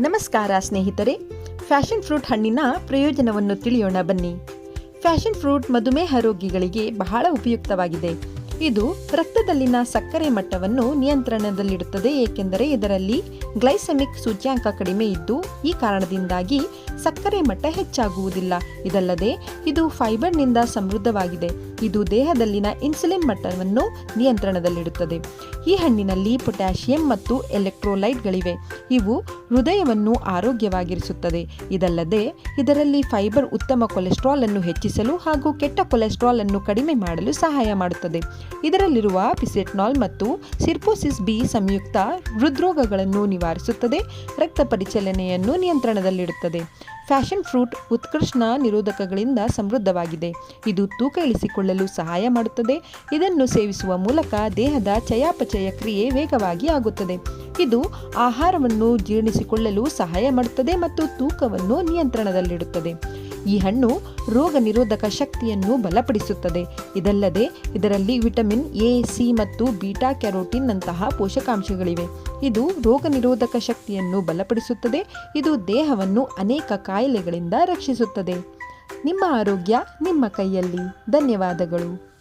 ನಮಸ್ಕಾರ ಸ್ನೇಹಿತರೆ. Passion fruit ಹಣ್ಣಿನ ಪ್ರಯೋಜನವನ್ನು ತಿಳಿಯೋಣ ಬನ್ನಿ. ಫ್ಯಾಷನ್ ಫ್ರೂಟ್ ಮಧುಮೇಹ ರೋಗಿಗಳಿಗೆ ಬಹಳ ಉಪಯುಕ್ತವಾಗಿದೆ. ಇದು ರಕ್ತದಲ್ಲಿನ ಸಕ್ಕರೆ ಮಟ್ಟವನ್ನು ನಿಯಂತ್ರಣದಲ್ಲಿಡುತ್ತದೆ, ಏಕೆಂದರೆ ಇದರಲ್ಲಿ ಗ್ಲೈಸೆಮಿಕ್ ಸೂಚ್ಯಾಂಕ ಕಡಿಮೆ ಇದ್ದು, ಈ ಕಾರಣದಿಂದಾಗಿ ಸಕ್ಕರೆ ಮಟ್ಟ ಹೆಚ್ಚಾಗುವುದಿಲ್ಲ. ಇದಲ್ಲದೆ, ಇದು ಫೈಬರ್ನಿಂದ ಸಮೃದ್ಧವಾಗಿದೆ. ಇದು ದೇಹದಲ್ಲಿನ ಇನ್ಸುಲಿನ್ ಮಟ್ಟವನ್ನು ನಿಯಂತ್ರಣದಲ್ಲಿಡುತ್ತದೆ. ಈ ಹಣ್ಣಿನಲ್ಲಿ ಪೊಟ್ಯಾಷಿಯಂ ಮತ್ತು ಎಲೆಕ್ಟ್ರೋಲೈಟ್ಗಳಿವೆ. ಇವು ಹೃದಯವನ್ನು ಆರೋಗ್ಯವಾಗಿರಿಸುತ್ತದೆ. ಇದಲ್ಲದೆ, ಇದರಲ್ಲಿ ಫೈಬರ್ ಉತ್ತಮ ಕೊಲೆಸ್ಟ್ರಾಲ್ ಅನ್ನು ಹೆಚ್ಚಿಸಲು ಹಾಗೂ ಕೆಟ್ಟ ಕೊಲೆಸ್ಟ್ರಾಲ್ ಅನ್ನು ಕಡಿಮೆ ಮಾಡಲು ಸಹಾಯ ಮಾಡುತ್ತದೆ. ಇದರಲ್ಲಿರುವ ಪಿಸೆಟ್ನಾಲ್ ಮತ್ತು ಸಿರ್ಪೋಸಿಸ್ ಬಿ ಸಂಯುಕ್ತ ಹೃದ್ರೋಗಗಳನ್ನು ನಿವಾರಿಸುತ್ತದೆ, ರಕ್ತ ಪರಿಚಲನೆಯನ್ನು ನಿಯಂತ್ರಣದಲ್ಲಿಡುತ್ತದೆ. ಫ್ಯಾಷನ್ ಫ್ರೂಟ್ ಉತ್ಕೃಷ್ಣ ನಿರೋಧಕಗಳಿಂದ ಸಮೃದ್ಧವಾಗಿದೆ. ಇದು ತೂಕ ಇಳಿಸಿಕೊಳ್ಳಲು ಸಹಾಯ ಮಾಡುತ್ತದೆ. ಇದನ್ನು ಸೇವಿಸುವ ಮೂಲಕ ದೇಹದ ಚಯಾಪಚಯ ಕ್ರಿಯೆ ವೇಗವಾಗಿ ಆಗುತ್ತದೆ. ಇದು ಆಹಾರವನ್ನು ಜೀರ್ಣಿಸಿಕೊಳ್ಳಲು ಸಹಾಯ ಮಾಡುತ್ತದೆ ಮತ್ತು ತೂಕವನ್ನು ನಿಯಂತ್ರಣದಲ್ಲಿಡುತ್ತದೆ. ಈ ಹಣ್ಣು ರೋಗ ನಿರೋಧಕ ಶಕ್ತಿಯನ್ನು ಬಲಪಡಿಸುತ್ತದೆ. ಇದಲ್ಲದೆ, ಇದರಲ್ಲಿ ವಿಟಮಿನ್ ಎ, ಸಿ ಮತ್ತು ಬೀಟಾ ಕ್ಯಾರೋಟಿನ್ ನಂತಹ ಪೋಷಕಾಂಶಗಳಿವೆ. ಇದು ರೋಗ ನಿರೋಧಕ ಶಕ್ತಿಯನ್ನು ಬಲಪಡಿಸುತ್ತದೆ. ಇದು ದೇಹವನ್ನು ಅನೇಕ ಕಾಯಿಲೆಗಳಿಂದ ರಕ್ಷಿಸುತ್ತದೆ. ನಿಮ್ಮ ಆರೋಗ್ಯ ನಿಮ್ಮ ಕೈಯಲ್ಲಿ. ಧನ್ಯವಾದಗಳು.